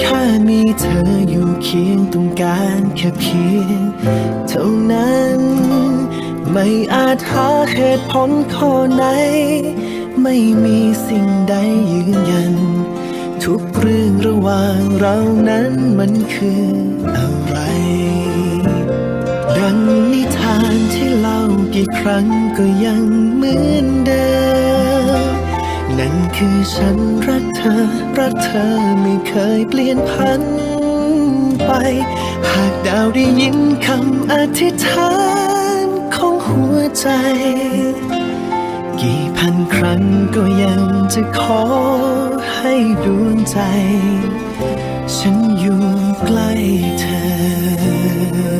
แค่มีเธออยู่เคียงตรงการแค่เพียงเท่านั้น ไม่อาจหาเหตุผลข้อไหน ไม่มีสิ่งใดยืนยัน ทุกเรื่องระหว่างเรานั้นมันคืออะไร ดังนิทานที่เล่ากี่ครั้งก็ยังเหมือนเดิม นั่นคือฉันรัก เธอรักเธอไม่เคยเปลี่ยนพันไป หากดาวได้ยินคำอธิษฐานของหัวใจ กี่พันครั้งก็ยังจะขอให้ดวงใจ ฉันอยู่ใกล้เธอ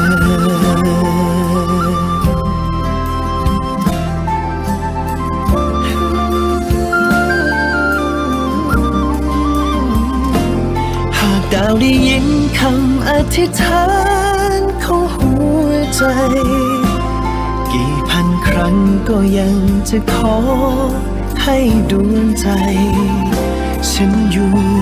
ดาวได้ยินคำอธิษฐานของหัวใจ กี่พันครั้งก็ยังจะขอให้ดวงใจ ฉันอยู่